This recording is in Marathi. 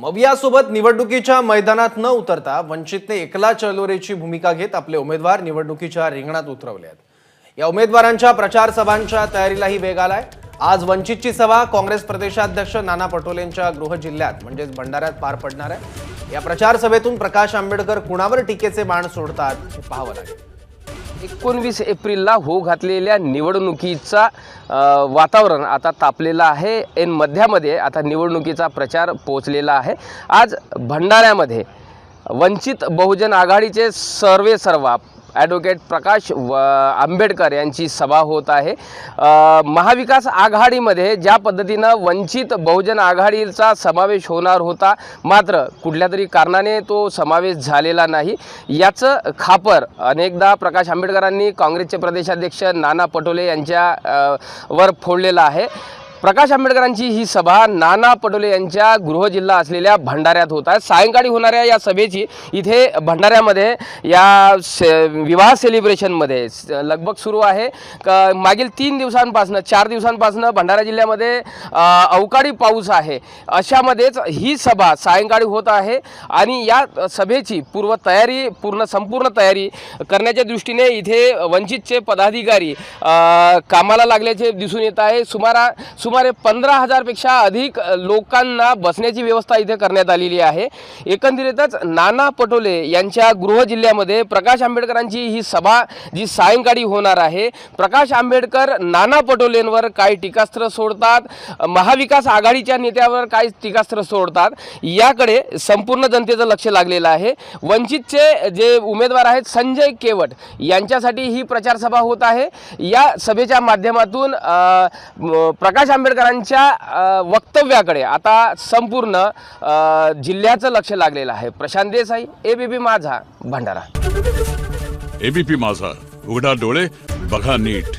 मवियासोबत निवडणुकीच्या मैदानात न उतरता वंचितने एकला चलोरेची भूमिका घेत आपले उमेदवार निवडणुकीच्या रिंगणात उतरवले आहेत. या उमेदवारांच्या प्रचार सभांच्या तयारीलाही वेग आलाय. आज वंचितची सभा काँग्रेस प्रदेशाध्यक्ष नाना पटोलेंच्या गृह जिल्ह्यात म्हणजेच भंडाऱ्यात पार पडणार आहे. या प्रचार सभेतून प्रकाश आंबेडकर कुणावर टीकेचे बाण सोडतात हे पाहावं लागेल. एकोणवीस एप्रिलला हो घातलेल्या निवडणुकीचा वातावरण आता तापलेलं आहे. एन मध्यामध्ये आता निवडणुकीचा प्रचार पोचलेला आहे. आज भंडाऱ्यामध्ये वंचित बहुजन आघाडीचे सर्वे सर्वा ॲडव्होकेट प्रकाश व आंबेडकर यांची सभा होत आहे. महाविकास आघाडीमध्ये ज्या पद्धतीनं वंचित बहुजन आघाडीचा समावेश होणार होता मात्र कुठल्या तरी कारणाने तो समावेश झालेला नाही. याचं खापर अनेकदा प्रकाश आंबेडकरांनी काँग्रेसचे प्रदेशाध्यक्ष नाना पटोले यांच्या वर फोडलेलं आहे. प्रकाश आंबेडकरांची ही सभा नाना पटोले यांच्या गृहजिल्हा असलेल्या भंडाऱ्यात होत आहे. सायंकाळी होणाऱ्या या सभेची इथे भंडाऱ्यामध्ये या से विवाह सेलिब्रेशनमध्ये स- लगभग सुरू आहे. क मागील तीन दिवसांपासनं चार दिवसांपासनं भंडारा जिल्ह्यामध्ये अवकाळी पाऊस आहे. अशामध्येच ही सभा सायंकाळी होत आहे आणि या सभेची पूर्व तयारी पूर्ण संपूर्ण तयारी करण्याच्या दृष्टीने इथे वंचितचे पदाधिकारी कामाला लागल्याचे दिसून येत आहे. सुमारा सुमारे पंधरा हजारपेक्षा अधिक लोकांना बसण्याची व्यवस्था इथे करण्यात आलेली आहे. एकंदरीतच नाना पटोले यांच्या गृह जिल्ह्यामध्ये प्रकाश आंबेडकरांची ही सभा जी सायंकाळी होणार आहे. प्रकाश आंबेडकर नाना पटोलेंवर काय टीकास्त्र सोडतात. महाविकास आघाडीच्या नेत्यावर काय टीकास्त्र सोडतात. याकडे संपूर्ण जनतेचं लक्ष लागलेलं आहे. वंचितचे जे उमेदवार आहेत संजय केवट यांच्यासाठी ही प्रचारसभा होत आहे. या सभेच्या माध्यमातून प्रकाश आंबेडकरांच्या वक्तव्याकडे आता संपूर्ण जिल्ह्याचं लक्ष लागलेलं आहे. प्रशांत देसाई एबीपी माझा भंडारा. एबीपी माझा. उघडा डोळे बघा नीट.